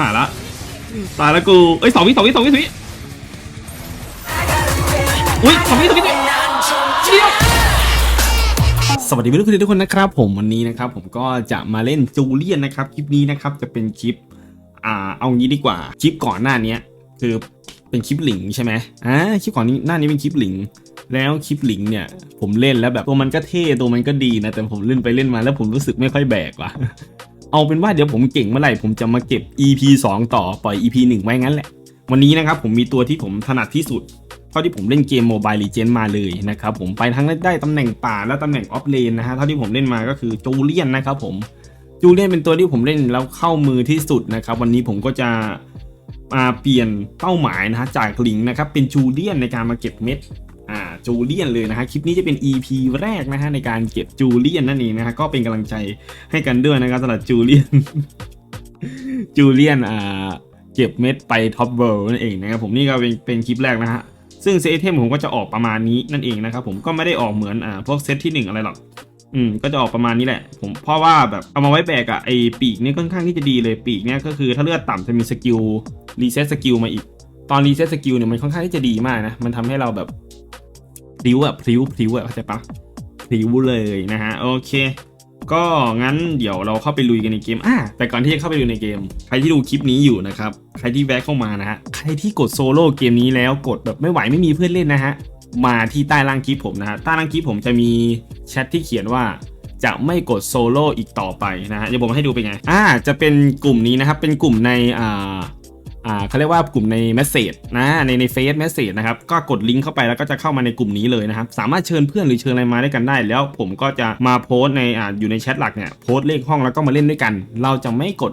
หายละตายแล้วกูเอ้ยสองวิสองวิสองวิสองวิอุ้ยสองวิสองวิสวิเดียวสวัสดีเพื่อนๆทุกคนนะครับ ผมวันนี้นะครับ ผมก็จะมาเล่นจูเลียนนะครับคลิปนี้นะครับจะเป็นคลิปอ่าเอางี้ดีกว่าคลิปก่อนหน้านี้คือเป็นคลิปหลิงใช่ไหมอ่าคลิปก่อนนี้หน้านี้เป็นคลิปหลิง แล้วคลิปหลิงเนี่ย ผมเล่นแล้วแบบตัวมันก็เท่ตัวมันก็ดีนะแต่ผมเล่นไปเล่นมาแล้วผมรู้สึกไม่ค่อยแบกว่ะ เอาเป็นว่าเดี๋ยวผมเก่งเมื่อไหร่ผมจะมาเก็บ EP 2 ต่อปล่อย EP 1 ไว้งั้นแหละ วันนี้นะครับผมมีตัวที่ผมถนัดที่สุดเท่าที่ผมเล่นเกม Mobile Legends มาเลยนะครับผมไปทั้งได้ตำแหน่งป่าและตำแหน่งออฟเลนนะฮะเท่าที่ผมเล่นมาก็คือจูเลียนนะครับผมจูเลียนเป็นตัวที่ผมเล่นแล้วเข้ามือที่สุดนะครับวันนี้ผมก็จะมาเปลี่ยนเป้าหมายนะฮะจากลิงนะครับเป็นจูเลียนในการมาเก็บเม็ด จูเลียนเลยนะฮะคลิปนี้จะเป็น EP แรกนะฮะในการเก็บจูเลียนนั่นเองนะฮะก็เป็นกำลังใจให้กันด้วยนะครับสำหรับจูเลียนจูเลียนอ่าเก็บเม็ดไปท็อปเวิลด์นั่นเองนะครับผมนี่ก็เป็นเป็นคลิปแรกนะฮะซึ่งเซตเทมผมก็จะออกประมาณนี้นั่นเองนะครับผมก็ไม่ได้ออกเหมือนอ่าพวกเซตที่หนึ่งอะไรหรอกอืมก็จะออกประมาณนี้แหละ ผมเพราะว่าแบบเอามาไว้แบกอะไอปีกนี่ค่อนข้างที่จะดีเลยปีกเนี่ยก็คือถ้าเลือดต่ำจะมีสกิลรีเซ็ตสกิลมาอีก ตอนรีเซ็ตสกิลเนี่ยมันค่อนข้างที่จะดีมากนะ มันทำให้เราแบบ พริ้วอะพริ้วพริ้วอะเข้าใจปะพริ้วเลยนะฮะโอเค ก็งั้นเดี๋ยวเราเข้าไปลุยกันในเกมอะแต่ก่อนที่จะเข้าไปลุยในเกม ใครที่ดูคลิปนี้อยู่นะครับ ใครที่แวะเข้ามานะฮะใครที่กดโซโล่เกมนี้แล้วกดแบบไม่ไหวไม่มีเพื่อนเล่นนะฮะมาที่ใต้ล่างคลิปผมนะฮะใต้ล่างคลิปผมจะมีแชทที่เขียนว่าจะไม่กดโซโล่อีกต่อไปนะฮะเดี๋ยวผมให้ดูเป็นไงอ่าจะเป็นกลุ่มนี้นะครับเป็นกลุ่มในอ่า อ่าเขาเรียกว่ากลุ่มในเมสเซจนะในในเฟซเมสเซจนะครับก็กดลิงก์เข้าไปแล้วก็จะเข้ามาในกลุ่มนี้เลยนะครับสามารถเชิญเพื่อนหรือเชิญอะไรมาด้วยกันได้ แล้วผมก็จะมาโพสต์ในอ่าอยู่ในแชทหลักเนี่ยโพสต์เลขห้องแล้วก็มาเล่นด้วยกัน เราจะไม่กด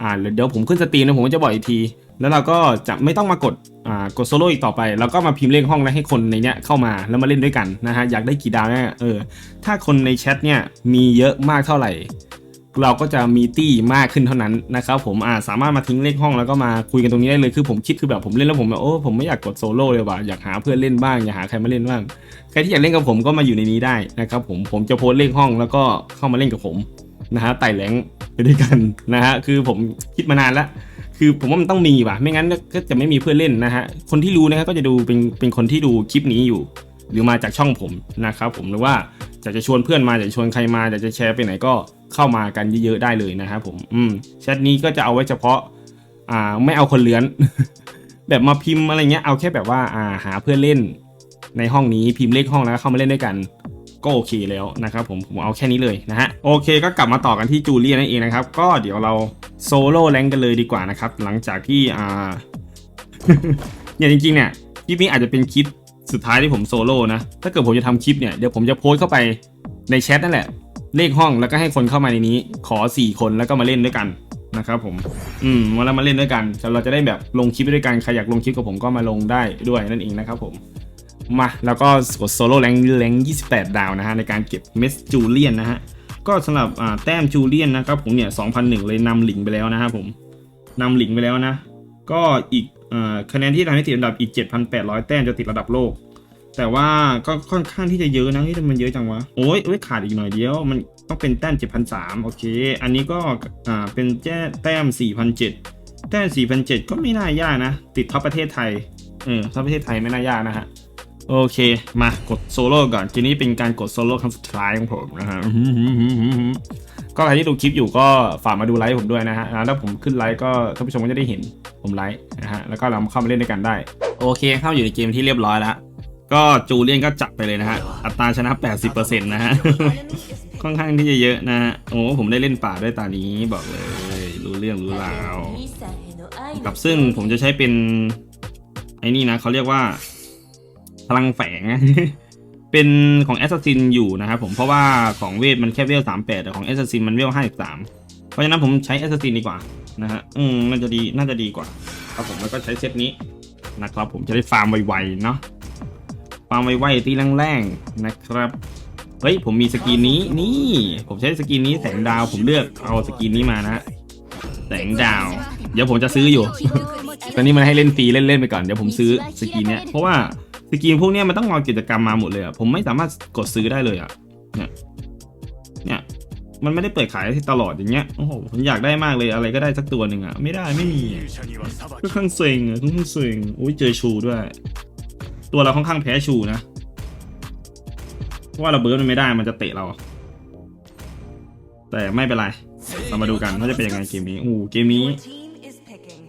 อ่าเดี๋ยวผมขึ้นสตรีมนะผมจะบอกอีกที แล้วเราก็จะไม่ต้องมากดอ่ากดโซโล่อีกต่อไปเราก็มาพิมพ์เลขห้องแล้วให้คนในเนี้ยเข้ามาแล้วมาเล่นด้วยกันนะฮะอยากได้กี่ดาวเนี่ยเออถ้าคนในแชทเนี่ยมีเยอะมากเท่าไหร่ เราก็จะมีตี้มากขึ้นเท่านั้นนะครับผมอ่าสามารถมาทิ้งเลขห้องแล้วก็มาคุยกันตรงนี้ได้เลยคือผมคิดคือแบบผมเล่นแล้วผมแบบโอ้ผมไม่อยากกดโซโล่เลยว่ะอยากหาเพื่อนเล่นบ้างอยากหาใครมาเล่นบ้างใครที่อยากเล่นกับผมก็มาอยู่ในนี้ได้นะครับผมผมจะโพสเลขห้องแล้วก็เข้ามาเล่นกับผมนะฮะไต่แหลงไปด้วยกันนะฮะคือผมคิดมานานแล้วคือผมว่ามันต้องมีว่ะไม่งั้นก็จะไม่มีเพื่อนเล่นนะฮะคนที่รู้นะครับก็จะดูเป็นเป็นคนที่ดูคลิปนี้อยู่ หรือมาจากช่องผมนะครับผมหรือว่าอยากจะชวนเพื่อนมาอยากจะชวนใครมาอยากจะแชร์ไปไหนก็ เข้ามากันเยอะๆได้เลยนะครับผมอืมแชทนี้ก็จะเอาไว้เฉพาะอ่าไม่เอาคนเลื้อน แบบมาพิมพ์อะไรเงี้ยเอาแค่แบบว่าอ่าหาเพื่อนเล่นในห้องนี้พิมพ์เลขห้องแล้วเข้ามาเล่นด้วยกันก็โอเคแล้วนะครับผมผมเอาแค่นี้เลยนะฮะโอเคก็กลับมาต่อกันที่จูเลียนนั่นเองนะครับ ก็เดี๋ยวเราโซโล่แรงกันเลยดีกว่านะครับ หลังจากที่อ่าเนี่ยจริงๆเนี่ยคลิปนี้อาจจะเป็นคลิปสุดท้ายที่ผมโซโล่นะถ้าเกิดผมจะทำคลิปเนี่ยเดี๋ยวผมจะโพสต์เข้าไปในแชทนั่นแหละ เลขห้องแล้วก็ให้คนเข้ามาในนี้ ขอ 4 คนแล้วก็มาเล่นด้วยกันนะครับผม อืมมาแล้วมาเล่นด้วยกันเราจะได้แบบลงคลิปด้วยกันใครอยากลงคลิปกับผมก็มาลงได้ด้วยนั่นเองนะครับผมมาแล้วก็กดโซโล่แรงแรง28 ดาวนะฮะในการเก็บเมสจูเลียนนะฮะก็สำหรับอ่าแต้มจูเลียนนะครับผมเนี่ย2001 เลยนำหลิงไปแล้วนะครับผมนำหลิงไปแล้วนะ ก็อีกอาคะแนนที่ทำให้ติดอันดับอีก 7,800 แต้มจะติดระดับโลก แต่ว่าก็ค่อนข้างที่จะเยอะนะทำไมมันเยอะจังวะ โอ้ยเอ้ยขาดอีกหน่อยเดียว มันต้องเป็นแต้ม7,300โอเค อันนี้ก็อ่าเป็นแจ้แต้ม4,007แต้ม4,007ก็ไม่น่ายากนะ ติดท็อปประเทศไทย เออท็อปประเทศไทยไม่น่ายากนะฮะ โอเค มากดโซโล่ก่อน ทีนี้เป็นการกดโซโล่ครั้งสุดท้ายของผมนะฮะก็ใครที่ดูคลิปอยู่ก็ฝากมาดูไลฟ์ผมด้วยนะฮะแล้วผมขึ้นไลฟ์ก็ท่านผู้ชมก็จะได้เห็นผมไลฟ์นะฮะ แล้วก็เราเข้ามาเล่นด้วยกันได้ โอเค เข้าอยู่ในเกมที่เรียบร้อยแล้ว ก็จูเลียนก็จับไปเลยนะฮะ อัตราชนะ 80%นะฮะ ค่อนข้างที่จะเยอะนะฮะ โอ้ผมได้เล่นป่าด้วยตานี้บอกเลย รู้เรื่องรู้ราว กับซึ่งผมจะใช้เป็นไอ้นี่นะเขาเรียกว่า พลังแฝง เป็นของแอสซัสซินอยู่นะครับผม เพราะว่าของเวทมันแค่เวล 38 แต่ของแอสซัสซินมันเวล 53 เพราะฉะนั้นผมใช้แอสซัสซินดีกว่านะฮะ อืมน่าจะดี น่าจะดีกว่า ครับผมแล้วก็ใช้เซตนี้นะครับผมจะได้ฟาร์มไวๆเนาะ ปามไวๆตีแรงๆนะครับ เฮ้ยผมมีสกินนี้นี่ ผมใช้สกินนี้แสงดาวผมเลือกเอาสกินนี้มานะ แสงดาว เดี๋ยวผมจะซื้ออยู่ ตอนนี้มันให้เล่นฟรีเล่นๆไปก่อนเดี๋ยวผมซื้อสกินเนี้ยเพราะว่าสกินพวกเนี้ยมันต้องรอกิจกรรมมาหมดเลยอะผมไม่สามารถกดซื้อได้เลยอะเนี่ยเนี่ยมันไม่ได้เปิดขายตลอดอย่างเงี้ย โอ้โห ผมอยากได้มากเลยอะไรก็ได้สักตัวหนึ่งอะไม่ได้ไม่มีก็ข้างเซ็งอะข้างเซ็งอุ้ยเจอชูด้วย ตัวเราค่อนข้างแพ้ชูนะ เพราะว่าเราเบิร์ดมันไม่ได้มันจะเตะเรา แต่ไม่เป็นไร เรามาดูกันว่าจะเป็นยังไงเกมนี้อู้เกมนี้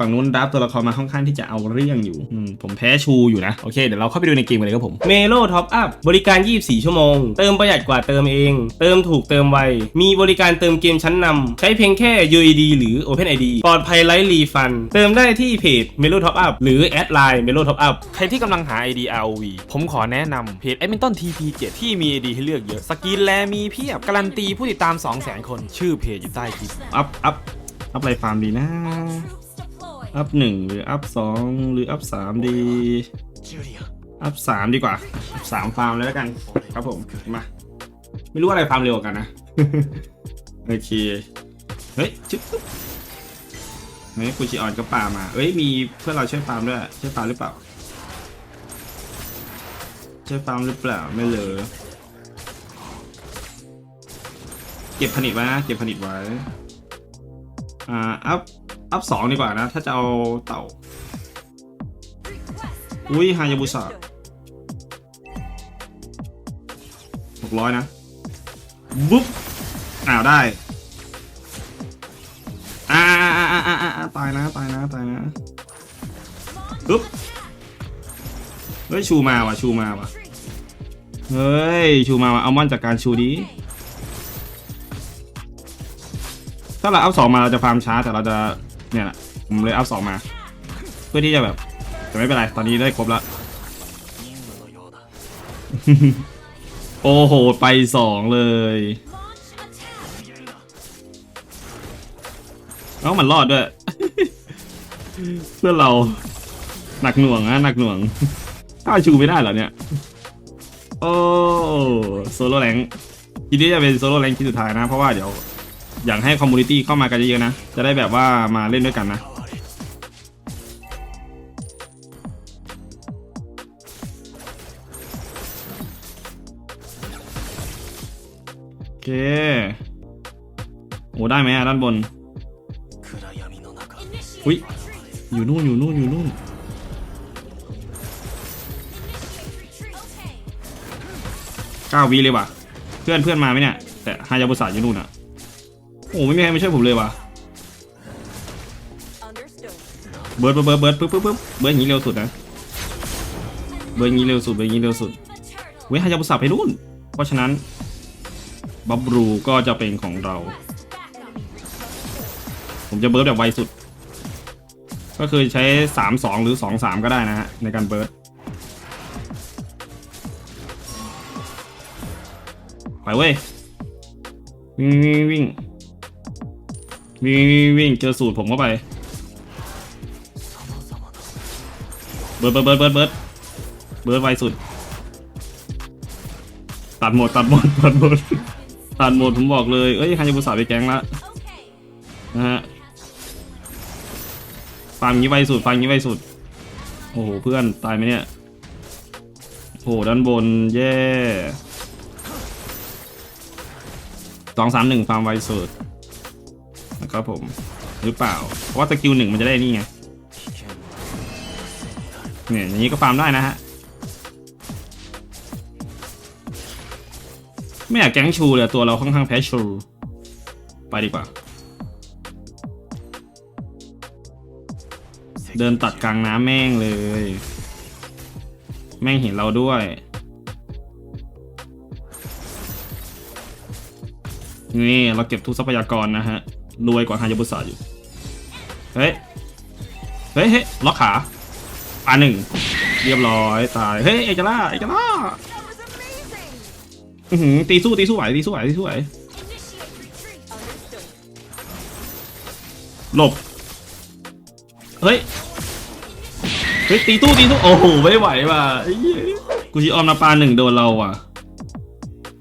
ฝั่งนู้นดับตัวละครมาค่อนข้างที่จะเอาเรื่องอยู่อืมผมแพ้ชูอยู่นะ โอเค เดี๋ยวเราเข้าไปดูในเกมกันเลยครับผม เมโลท็อปอัพบริการ 24 ชั่วโมง เติมประหยัดกว่าเติมเอง เติมถูกเติมไว มีบริการเติมเกมชั้นนำใช้เพียงแค่ UID หรือ OpenID ปลอดภัยไร้รีฟัน เติมได้ที่เพจ Melo Top Up หรือแอดไลน์ Melo Top Up ใครที่กำลังหา ID ROV ผมขอแนะนำเพจ Edmonton TP7 ที่มี ID ให้เลือกเยอะ สกินแลมีเพียบ การันตีผู้ติดตาม 200,000 คน ชื่อเพจอยู่ใต้คลิป อัพอัพอัพอะไรฟาร์มดีนะ อัพหนึ่งหรืออัพสองหรืออัพสามดี อัพสามดีกว่าสามฟาร์มเลยแล้วกัน ครับผมมา ไม่รู้อะไรฟาร์มเร็วกันนะ โอเค เฮ้ยจิ๊บเฮ้ยกูชิออนก็ปามาเฮ้ยมีเพื่อนเราช่วยฟาร์มด้วยช่วยฟาร์มหรือเปล่าช่วยฟาร์มหรือเปล่าไม่เลยเก็บผลิตไว้เก็บผลิตไว้อ่าอัพ อัพสองดีกว่านะ ถ้าจะเอาเต่า อุ้ยฮายาบุสะหกร้อยนะบุ๊บอ้าวได้อ่าอ่าอ่าอ่าตายนะตายนะตายนะปุ๊บเฮ้ยชูมาว่ะชูมาว่ะเฮ้ยชูมาว่ะเอามอนจากการชูดีถ้าเราอัพสองมาเราจะฟาร์มช้าแต่เราจะ เนี่ยแหละผมเลยอัพสองมา เพื่อที่จะแบบแต่ไม่เป็นไร ตอนนี้ได้ครบแล้วโอ้โห ไปสองเลยแล้วมันรอดด้วย เพื่อเราหนักหน่วงนะหนักหน่วงถ้าชูไม่ได้เหรอเนี่ย โอ้โซโล่แรงทีนี้จะเป็นโซโล่แรงที่สุดท้ายนะ เพราะว่าเดี๋ยว อยากให้คอมมูนิตี้เข้ามากันเยอะๆนะ จะได้แบบว่ามาเล่นด้วยกันนะโอเคโอ้ได้ไหมอะด้านบนอุ้ยอยู่นู่นอยู่นู่นอยู่นู่นเก้าวีเลยว่ะ เพื่อนเพื่อนมาไหมเนี่ย แต่ฮายาบุษะอยู่นู่นอะ โอ้ไม่มีใครมาช่วยผมเลยว่ะเบิร์ดเบิร์ดเบิร์ดเบิร์ดปึ๊บปึ๊บปึ๊บเบิร์ดอย่างนี้เร็วสุดนะเบิร์ดอย่างนี้เร็วสุดเบิร์ดอย่างนี้เร็วสุดเว้ยฮายาบุสะไปนู่น เพราะฉะนั้นบับรูก็จะเป็นของเรา ผมจะเบิร์ดแบบไวสุด ก็คือใช้สามสองหรือสองสามก็ได้นะฮะ ในการเบิร์ดไปเว้ย วิ่งวิ่งวิ่ง วิ่งวิ่งวิ่งเจอสูตรผมเข้าไป เบิร์ดเบิร์ดเบิร์ดเบิร์ดเบิร์ดเบิร์ดไวสุด ตัดหมดตัดหมดตัดหมดตัดหมดผมบอกเลย เอ้ยฮันยาบุสาไปแก๊งละนะฮะฟาร์มงี้ไวสุดฟาร์มงี้ไวสุด โอ้โหเพื่อนตายไหมเนี่ยโอ้โหด้านบนแย่สองสามหนึ่งฟาร์มไวสุด ครับผม หรือเปล่า เพราะว่าสกิลหนึ่งมันจะได้นี่ไง เนี่ยอย่างนี้ก็ฟาร์มได้นะฮะ ไม่อยากแก๊งชูเลยตัวเราค่อนข้างแพ้ชู ไปดีกว่า เดินตัดกลางน้ำแม่งเลย แม่งเห็นเราด้วยนี่เราเก็บทุกทรัพยากรนะฮะ รวยกว่าฮายาบุสะอยู่ เฮ้ย เฮ้ยเฮ้ยล็อกขาอ่าหนึ่งเรียบร้อยตาย เฮ้ยเอกล่าเอกล่าอือหือตีสู้ตีสู้ไหวตีสู้ไหวตีสู้ไหวหลบ เฮ้ย เฮ้ยตีตู้ตีตู้โอ้โหไม่ไหวว่ะกูชิออมนาปาหนึ่งโดนเราว่ะ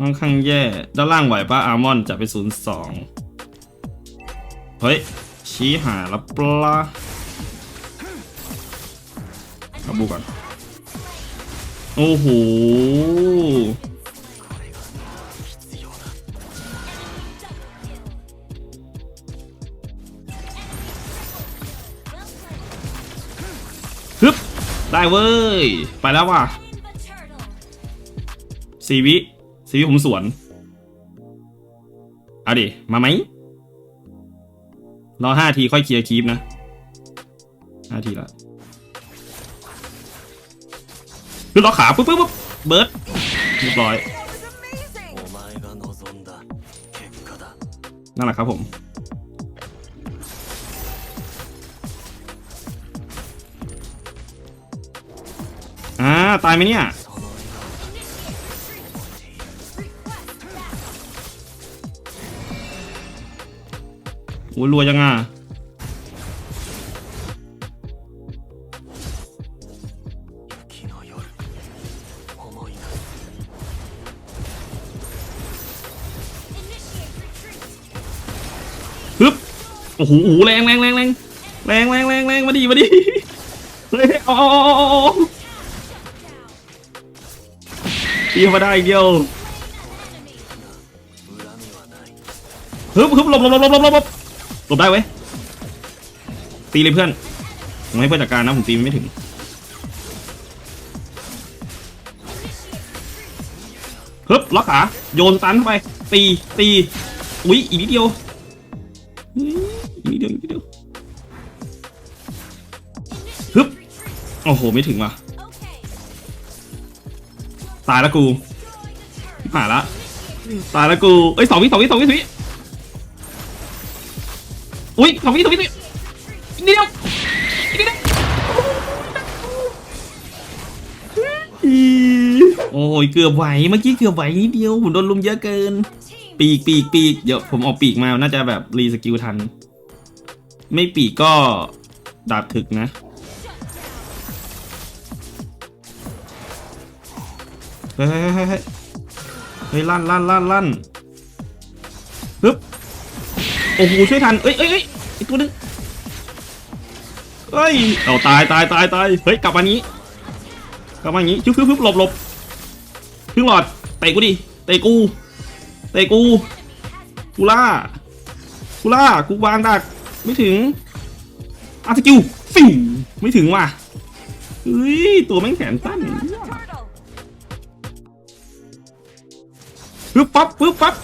ค่อนข้างแย่ ด้านล่างไหวป้าอาร์มอนจะไปศูนย์สอง เฮ้ย ชี้หาแล้วปลาเอาบุกก่อน โอ้โห ฮึบ ได้เว้ย ไปแล้วว่ะสีวิสีวิผมสวน เอาดิ มาไหม รอห้าทีค่อยเคลียร์คีปนะห้าทีละคือล็อกขาปุ๊บปุ๊บปุ๊บเบิร์ดเรียบร้อยนั่นแหละครับผมอ่าตายไหมเนี่ย โอ้รัวยังอะฮึบโอ้โหแรงแรงแรงแรงแรงแรงแรงแรงมาดีมาดีเฮ้ยเอาเอาเอาเอาตีมาได้เดียวฮึบฮึบหลบหลบหลบหลบหลบ หลบได้เว้ย ตีเลยเพื่อน ผมให้เพื่อนจัดการนะ ผมตีไม่ถึง ฮึบล็อกขาโยนตันเข้าไป ตี ตี อุ้ยอีกนิดเดียว อีกนิดเดียว อีกนิดเดียว ฮึบ โอ้โห ไม่ถึงว่ะ ตายแล้วกูผ่านละ ตายแล้วกู เอ้ยสองวิสองวิสองวิสองวิ อุ้ยสองวิสองวิสองวิอีกนิดเดียวอีกนิดเดียวโอ้ยเกือบไหวเมื่อกี้เกือบไหวนิดเดียวผมโดนลุมเยอะเกิน ปีกปีกปีกเดี๋ยวผมออกปีกมาน่าจะแบบรีสกิลทัน ไม่ปีกก็ดาบถึกนะเฮ้ยเฮ้ยเฮ้ยเฮ้ยเฮ้ยลั่นลั่นลั่นลั่นฮึบ โอ้โหช่วยทันเอ้ยเอ้ยเอ้ยอีกตัวนึงเอ้ยเอาตายตายตายตายเฮ้ยกลับมานี้กลับมาอย่างนี้ชึบชึบชึบหลบหลบพึ่งหลอดเตะกูดิเตะกูเตะกูกูล่ากูล่ากูวางดักไม่ถึงอาสกิลฟิวไม่ถึงว่ะเฮ้ยตัวแม่งแขนสั้นปึ๊บปั๊บปึ๊บปั๊บ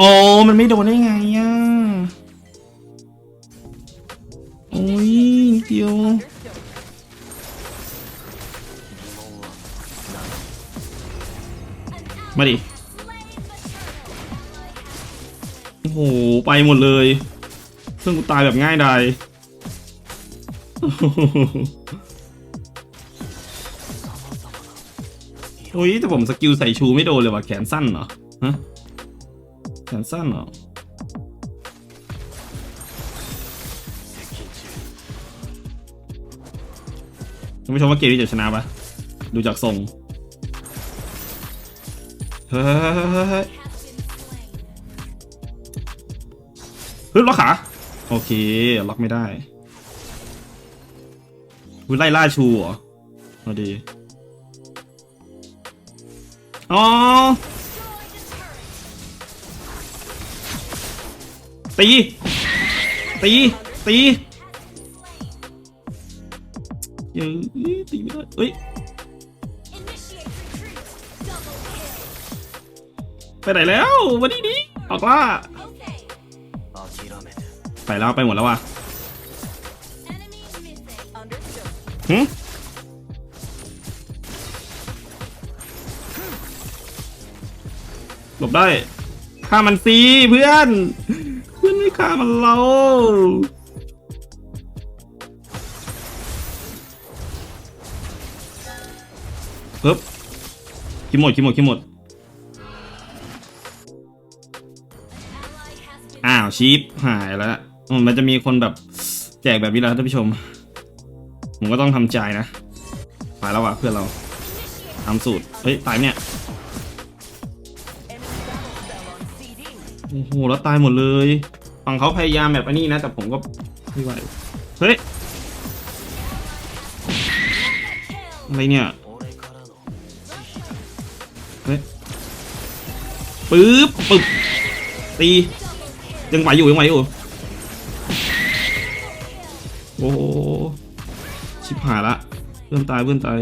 อ๋อมันไม่โดนได้ไงอะ อ้ยนิดเดียวมาดิ โอ้โห ไปหมดเลย เพื่อนกูตายแบบง่ายดายโอ้ยแต่ผมสกิลใส่ชูไม่โดนเลยว่ะแขนสั้นเหรอ ฮะ แขนสั้นเหรอ ท่านผู้ชมว่าเกมนี้จะชนะปะดูจากทรงเฮ้ยฮ้ยเฮ้ยล็อกขา โอเค ล็อกไม่ได้วิไล่ล่าชูเหรอดี อ๋อ ตี ตี ตี ยังตีไม่ได้เอ้ยไปไหนแล้ววันนี้นี้ออกว่าไปแล้วไปหมดแล้ววะหึหลบได้ฆ่ามันซีเพื่อน เพื่อนไม่ฆ่ามันเรา คิดหมดคิดหมดคิดหมดอ้าวชีปหายแล้วอืมมันจะมีคนแบบแจกแบบนี้แล้วท่านผู้ชม ผมก็ต้องทำใจนะไปแล้วว่ะเพื่อนเราทำสูตร เฮ้ย ตายเนี่ย โอ้โห แล้วตายหมดเลย ฝั่งเขาพยายามแบบอันนี้นะ แต่ผมก็ไม่ไหว เฮ้ย อะไรเนี่ย ปึ๊บปึ๊บตียังไหวอยู่ยังไหวอยู่โอ้ชิบหายละเพื่อนตายเพื่อนตาย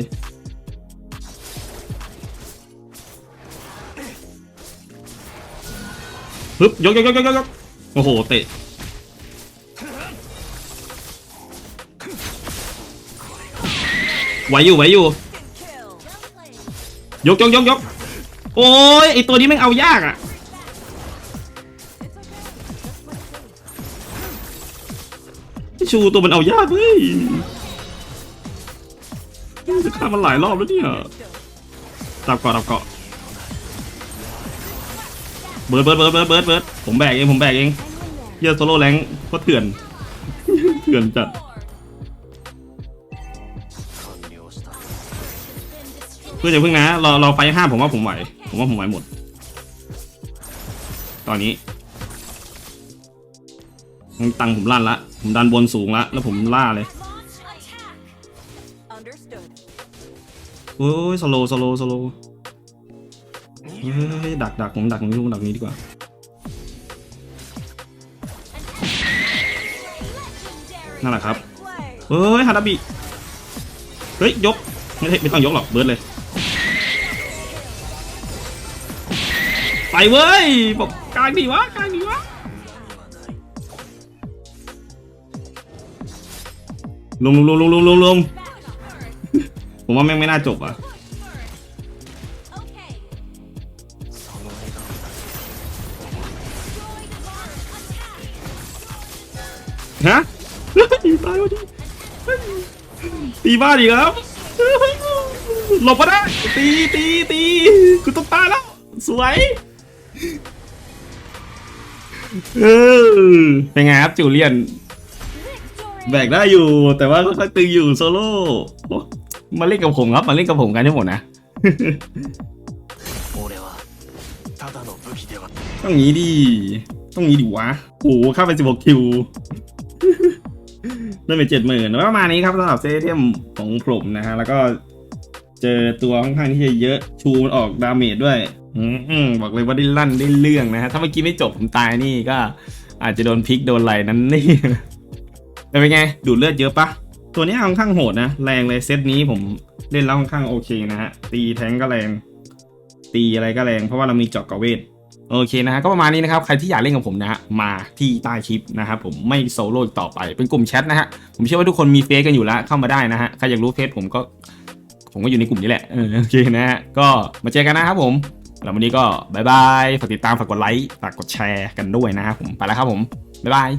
ฮึบยกยกยกยกยกยกโอ้โหเตะไหวอยู่ไหวอยู่ยกยกยกยก โอ้ยไอตัวนี้แม่งเอายากอะชูตัวมันเอายากเฮ้ยจะฆ่ามันหลายรอบแล้วเนี่ยตับเกาะตับเกาะเบิร์ดเบิร์ดเบิร์ดเบิร์ดเบิร์ดเบิร์ดผมแบกเองผมแบกเองเยอะโซโล่แรงโคารเถื่อนเถื่อนจัดเพื่อจะพิ่งนะรอรอไฟห้าผมว่าผมไหว ผมว่าผมไหวหมด ตอนนี้ตังค์ผมลั่นละ ผมดันบนสูงละ แล้วผมล่าเลย Launch attack. Understood. โอ้ยสโลสโลสโลเฮ้ยดักดักผมดักตรงนี้ผมดักตรงนี้ดีกว่านั่นแหละครับ Play. เฮ้ยฮานาบิ เฮ้ย ยก ไม่ใช่ไม่ต้องยกหรอก เบิร์ดเลย ไปเว้ยบอกกลางดีวะกลางดีวะลงลงลงลงลงลงผมว่าแม่งไม่น่าจบอะฮะตีตายวะดิตีบ้าดีครับหลบมาได้ตีตีตีกูต้องตายแล้ว สวย เออเป็นไงครับจูเลียน แบกได้อยู่ แต่ว่าค่อยๆตึงอยู่โซโล่มาเล่นกับผมครับ มาเล่นกับผมกันทั้งหมดนะต้องงี้ดีต้องงี้ดิวะโอ้หเข้าไป 16 คิวได้ไปเจ็ดหมื่นประมาณนี้ครับสำหรับเซตเทีมของผมนะฮะ แล้วก็เจอตัวค่อนข้างที่จะเยอะ ชูมันออกดาเมจด้วย อืมบอกเลยว่าได้ลั่นได้เรื่องนะฮะ ถ้าเมื่อกี้ไม่จบผมตายนี่ก็อาจจะโดนพลิกโดนไหลนั้นนี่แต่เป็นไง ดูดเลือดเยอะปะ ตัวนี้ค่อนข้างโหดนะ แรงเลยเซตนี้ผมเล่นแล้วค่อนข้างโอเคนะฮะ ตีแทงก็แรง ตีอะไรก็แรง เพราะว่าเรามีเจาะกับเวทโอเคนะฮะก็ประมาณนี้นะครับ ใครที่อยากเล่นกับผมนะฮะมาที่ใต้คลิปนะครับผมไม่โซโล่ต่อไปเป็นกลุ่มแชทนะฮะผมเชื่อว่าทุกคนมีเฟซกันอยู่แล้วเข้ามาได้นะฮะใครอยากรู้เฟซผมก็ ผมก็อยู่ในกลุ่มนี้แหละโอเคนะฮะก็มาเจอกันนะครับผม แล้ววันนี้ก็บายบาย ฝากติดตาม ฝากกดไลค์ ฝากกดแชร์กันด้วยนะครับผม ไปแล้วครับผม บ๊ายบาย